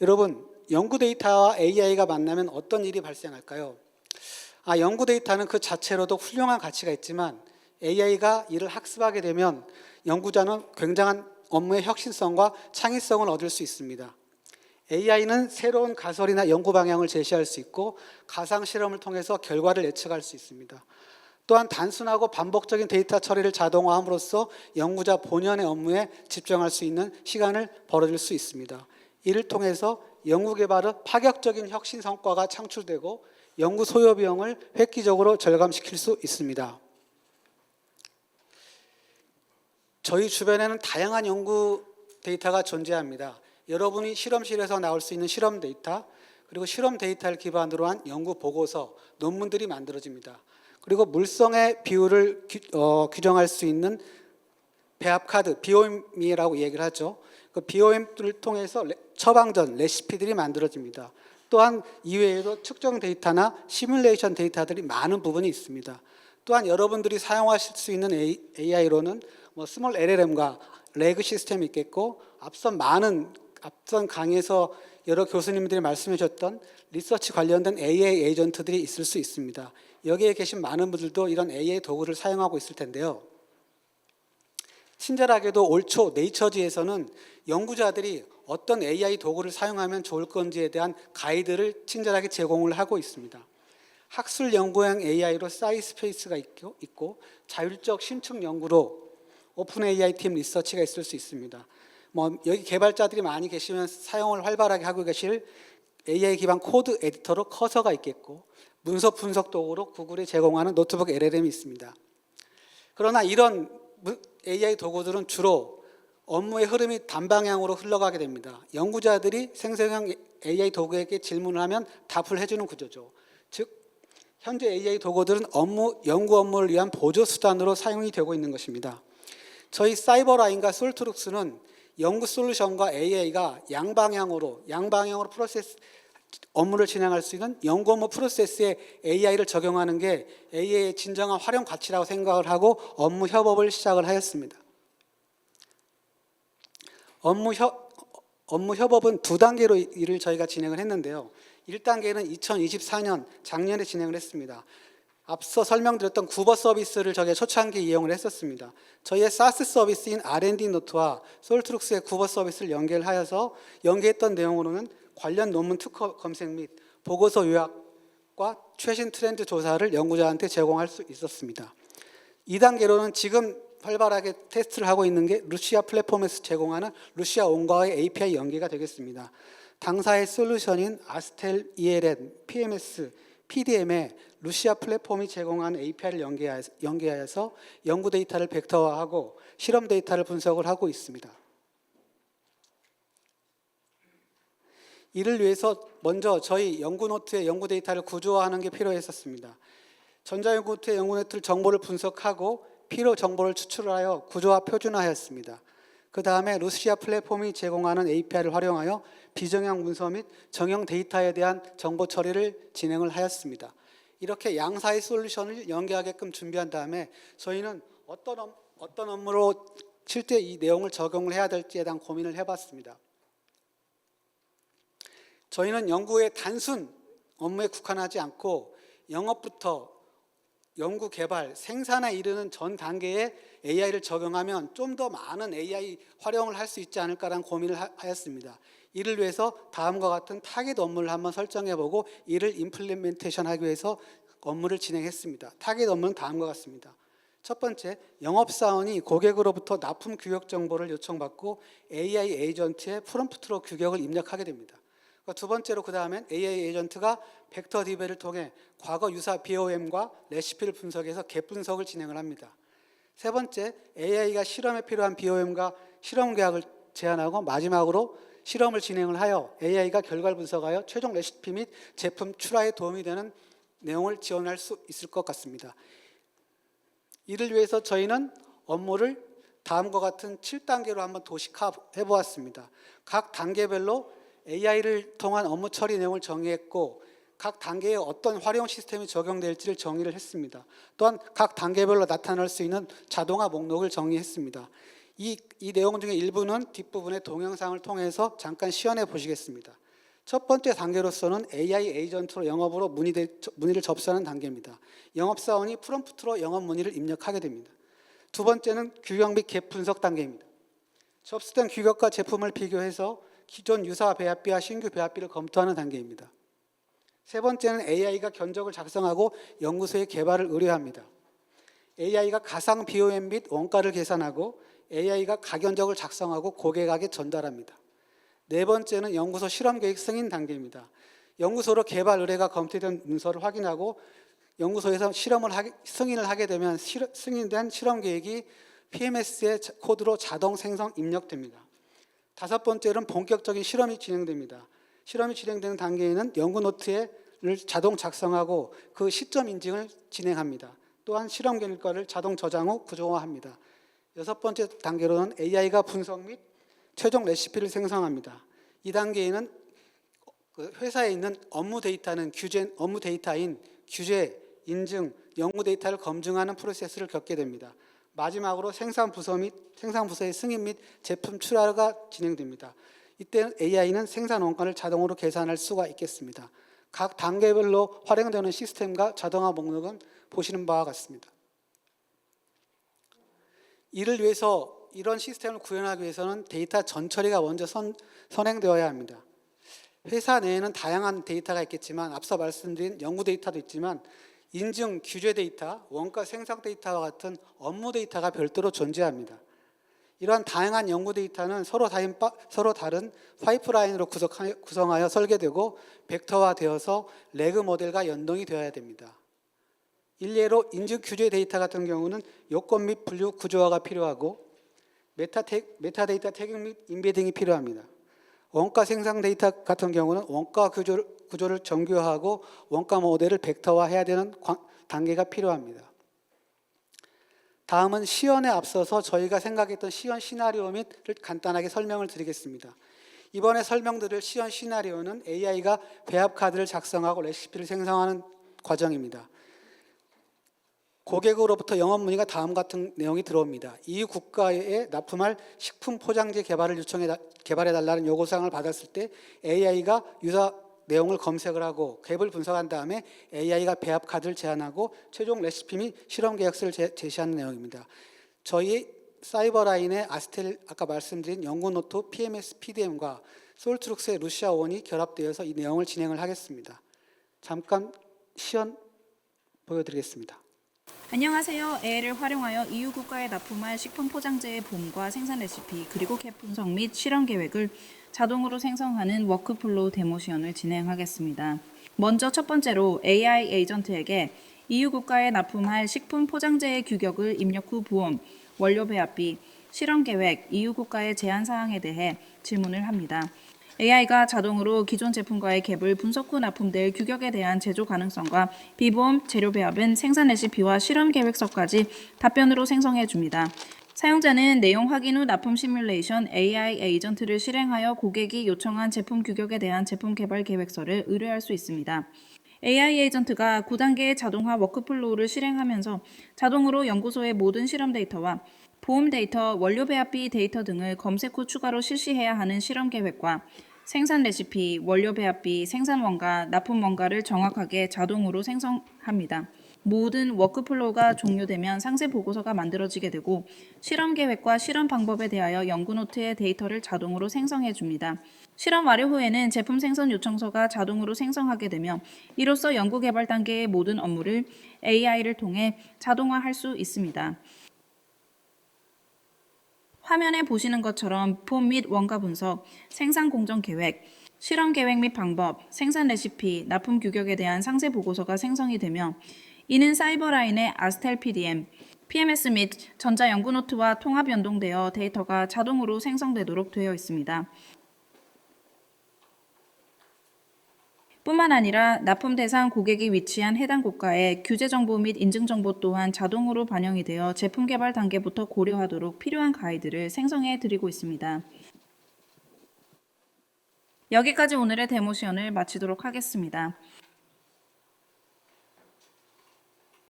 여러분, 연구 데이터와 AI가 만나면 어떤 일이 발생할까요? 아, 연구 데이터는 그 자체로도 훌륭한 가치가 있지만 AI가 이를 학습하게 되면 연구자는 굉장한 업무의 혁신성과 창의성을 얻을 수 있습니다. AI는 새로운 가설이나 연구 방향을 제시할 수 있고 가상 실험을 통해서 결과를 예측할 수 있습니다. 또한 단순하고 반복적인 데이터 처리를 자동화함으로써 연구자 본연의 업무에 집중할 수 있는 시간을 벌어줄 수 있습니다. 이를 통해서 연구 개발의 파격적인 혁신 성과가 창출되고 연구 소요 비용을 획기적으로 절감시킬 수 있습니다. 저희 주변에는 다양한 연구 데이터가 존재합니다. 여러분이 실험실에서 나올 수 있는 실험 데이터, 그리고 실험 데이터를 기반으로 한 연구 보고서, 논문들이 만들어집니다. 그리고 물성의 비율을 규, 어, 규정할 수 있는 배합 카드, BOM이라고 얘기를 하죠. 그 BOM을 통해서 레- 처방전, 레시피들이 만들어집니다. 또한 이외에도 측정 데이터나 시뮬레이션 데이터들이 많은 부분이 있습니다. 또한 여러분들이 사용하실 수 있는 AI로는 뭐 스몰 LLM과 레그 시스템이 있겠고 앞선 많은 앞선 강의에서 여러 교수님들이 말씀해 주셨던 리서치 관련된 AI 에이전트들이 있을 수 있습니다. 여기에 계신 많은 분들도 이런 AI 도구를 사용하고 있을 텐데요. 친절하게도 올초 네이처지에서는 연구자들이 어떤 AI 도구를 사용하면 좋을 건지에 대한 가이드를 친절하게 제공을 하고 있습니다. 학술 연구형 AI로 사이스페이스가 있고, 자율적 심층 연구로 오픈 AI 팀 리서치가 있을 수 있습니다. 뭐 여기 개발자들이 많이 계시면 사용을 활발하게 하고 계실 AI 기반 코드 에디터로 커서가 있겠고 문서 분석 도구로 구글이 제공하는 노트북 LLM이 있습니다. 그러나 이런 무- AI 도구들은 주로 업무의 흐름이 단방향으로 흘러가게 됩니다. 연구자들이 생성형 AI 도구에게 질문을 하면 답을 해주는 구조죠. 즉 현재 AI 도구들은 업무 연구 업무를 위한 보조 수단으로 사용이 되고 있는 것입니다. 저희 사이버라인과 솔트룩스는 연구 솔루션과 AI가 양방향으로 양방향으로 프로세스 업무를 진행할 수 있는 연구 업무 프로세스에 AI를 적용하는 게 AI의 진정한 활용 가치라고 생각을 하고 업무 협업을 시작을 하였습니다. 업무 협 업무 협업은 두 단계로 일을 저희가 진행을 했는데요. 1단계는 2024년 작년에 진행을 했습니다. 앞서 설명드렸던 구버 서비스를 저게 초창기에 이용을 했었습니다. 저희의 사스 서비스인 R&D 노트와 솔트룩스의 구버 서비스를 연결하여서 연계했던 내용으로는 관련 논문 특허 검색 및 보고서 요약과 최신 트렌드 조사를 연구자한테 제공할 수 있었습니다. 2단계로는 지금 활발하게 테스트를 하고 있는 게 루시아 플랫폼에서 제공하는 루시아 온과의 API 연계가 되겠습니다. 당사의 솔루션인 아스텔 ELN, PMS, PDM에 루시아 플랫폼이 제공한 API를 연계하여서 연구 데이터를 벡터화하고 실험 데이터를 분석을 하고 있습니다. 이를 위해서 먼저 저희 연구 노트의 연구 데이터를 구조화하는 게 필요했었습니다. 전자연구노트의 연구 노트를 정보를 분석하고 필요 정보를 추출하여 구조화 표준화하였습니다. 그 다음에 루시아 플랫폼이 제공하는 API를 활용하여 비정형 문서 및 정형 데이터에 대한 정보 처리를 진행을 하였습니다. 이렇게 양사의 솔루션을 연계하게끔 준비한 다음에 저희는 어떤, 업, 어떤 업무로 실제 이 내용을 적용을 해야 될지에 대한 고민을 해봤습니다. 저희는 연구의 단순 업무에 국한하지 않고 영업부터 연구 개발, 생산에 이르는 전 단계에 AI를 적용하면 좀 더 많은 AI 활용을 할 수 있지 않을까라는 고민을 하- 하였습니다. 이를 위해서 다음과 같은 타겟 업무를 한번 설정해보고 이를 임플리멘테이션 하기 위해서 업무를 진행했습니다. 타겟 업무는 다음과 같습니다. 첫 번째, 영업사원이 고객으로부터 납품 규격 정보를 요청받고 AI 에이전트의 프롬프트로 규격을 입력하게 됩니다. 그러니까 두 번째로 그 다음엔 AI 에이전트가 벡터 디베를 통해 과거 유사 BOM과 레시피를 분석해서 갭 분석을 진행을 합니다. 세 번째, AI가 실험에 필요한 BOM과 실험 계약을 제안하고 마지막으로 실험을 진행을 하여 AI가 결과를 분석하여 최종 레시피 및 제품 출하에 도움이 되는 내용을 지원할 수 있을 것 같습니다. 이를 위해서 저희는 업무를 다음과 같은 7단계로 한번 도식화해 보았습니다. 각 단계별로 AI를 통한 업무 처리 내용을 정의했고 각 단계에 어떤 활용 시스템이 적용될지를 정의를 했습니다. 또한 각 단계별로 나타날 수 있는 자동화 목록을 정의했습니다. 이, 이 내용 중에 일부는 뒷부분의 동영상을 통해서 잠깐 시연해 보시겠습니다. 첫 번째 단계로서는 AI 에이전트로 영업으로 문의 문의를 접수하는 단계입니다. 영업사원이 프롬프트로 영업 문의를 입력하게 됩니다. 두 번째는 규격 및 갭 분석 단계입니다. 접수된 규격과 제품을 비교해서 기존 유사 배합비와 신규 배합비를 검토하는 단계입니다. 세 번째는 AI가 견적을 작성하고 연구소에 개발을 의뢰합니다. AI가 가상 BOM 및 원가를 계산하고 AI가 가견적을 작성하고 고객에게 전달합니다. 네 번째는 연구소 실험 계획 승인 단계입니다. 연구소로 개발 의뢰가 검토된 문서를 확인하고 연구소에서 실험을 하게, 승인을 하게 되면 실, 승인된 실험 계획이 PMS의 코드로 자동 생성 입력됩니다. 다섯 번째는 본격적인 실험이 진행됩니다. 실험이 진행되는 단계에는 연구 노트를 자동 작성하고 그 시점 인증을 진행합니다. 또한 실험 결과를 자동 저장 후 구조화합니다. 여섯 번째 단계로는 AI가 분석 및 최종 레시피를 생성합니다. 이 단계에는 그 회사에 있는 업무 데이터는 규제 업무 데이터인 규제, 인증, 연구 데이터를 검증하는 프로세스를 겪게 됩니다. 마지막으로 생산 부서 및 생산 부서의 승인 및 제품 출하가 진행됩니다. 이때 AI는 생산 원가를 자동으로 계산할 수가 있겠습니다. 각 단계별로 활용되는 시스템과 자동화 목록은 보시는 바와 같습니다. 이를 위해서 이런 시스템을 구현하기 위해서는 데이터 전처리가 먼저 선, 선행되어야 합니다. 회사 내에는 다양한 데이터가 있겠지만 앞서 말씀드린 연구 데이터도 있지만 인증, 규제 데이터, 원가 생산 데이터와 같은 업무 데이터가 별도로 존재합니다. 이러한 다양한 연구 데이터는 서로 다른, 서로 다른 파이프라인으로 구성하여 설계되고 벡터화되어서 레그 모델과 연동이 되어야 됩니다. 일례로 인증 규제 데이터 같은 경우는 요건 및 분류 구조화가 필요하고 메타, 태, 메타데이터 태깅 및 인베딩이 필요합니다. 원가 생산 데이터 같은 경우는 원가 구조를, 구조를 정교화하고 원가 모델을 벡터화해야 되는 단계가 필요합니다. 다음은 시연에 앞서서 저희가 생각했던 시연 시나리오 및을 간단하게 설명을 드리겠습니다. 이번에 설명드릴 시연 시나리오는 AI가 배합 카드를 작성하고 레시피를 생성하는 과정입니다. 고객으로부터 영업 문의가 다음 같은 내용이 들어옵니다. 이 국가에 납품할 식품 포장재 개발을 요청해 개발해 달라는 요구 사항을 받았을 때 AI가 유사 내용을 검색을 하고 갭을 분석한 다음에 AI가 배합 카드를 제안하고 최종 레시피 및 실험 계획서를 제, 시하는 내용입니다. 저희 사이버라인의 아스텔 아까 말씀드린 연구 노트 PMS PDM과 솔트룩스의 루시아 원이 결합되어서 이 내용을 진행을 하겠습니다. 잠깐 시연 보여드리겠습니다. 안녕하세요. AI를 활용하여 EU 국가에 납품할 식품 포장재의 봄과 생산 레시피 그리고 캡 분석 및 실험 계획을 자동으로 생성하는 워크플로우 데모 시연을 진행하겠습니다. 먼저 첫 번째로 AI 에이전트에게 EU 국가에 납품할 식품 포장재의 규격을 입력 후 보험, 원료 배합비, 실험 계획, EU 국가의 제한 사항에 대해 질문을 합니다. AI가 자동으로 기존 제품과의 갭을 분석 후 납품될 규격에 대한 제조 가능성과 비보험, 재료 배합은 생산 레시피와 실험 계획서까지 답변으로 생성해 줍니다. 사용자는 내용 확인 후 납품 시뮬레이션 AI 에이전트를 실행하여 고객이 요청한 제품 규격에 대한 제품 개발 계획서를 의뢰할 수 있습니다. AI 에이전트가 9단계의 자동화 워크플로우를 실행하면서 자동으로 연구소의 모든 실험 데이터와 보험 데이터, 원료 배합비 데이터 등을 검색 후 추가로 실시해야 하는 실험 계획과 생산 레시피, 원료 배합비, 생산 원가, 납품 원가를 정확하게 자동으로 생성합니다. 모든 워크플로우가 종료되면 상세 보고서가 만들어지게 되고 실험 계획과 실험 방법에 대하여 연구 노트의 데이터를 자동으로 생성해 줍니다. 실험 완료 후에는 제품 생산 요청서가 자동으로 생성하게 되며 이로써 연구 개발 단계의 모든 업무를 AI를 통해 자동화할 수 있습니다. 화면에 보시는 것처럼 폼 및 원가 분석, 생산 공정 계획, 실험 계획 및 방법, 생산 레시피, 납품 규격에 대한 상세 보고서가 생성이 되며 이는 사이버라인의 아스텔 PDM, PMS 및 전자 연구 노트와 통합 연동되어 데이터가 자동으로 생성되도록 되어 있습니다. 뿐만 아니라 납품 대상 고객이 위치한 해당 국가의 규제 정보 및 인증 정보 또한 자동으로 반영이 되어 제품 개발 단계부터 고려하도록 필요한 가이드를 생성해 드리고 있습니다. 여기까지 오늘의 데모 시연을 마치도록 하겠습니다.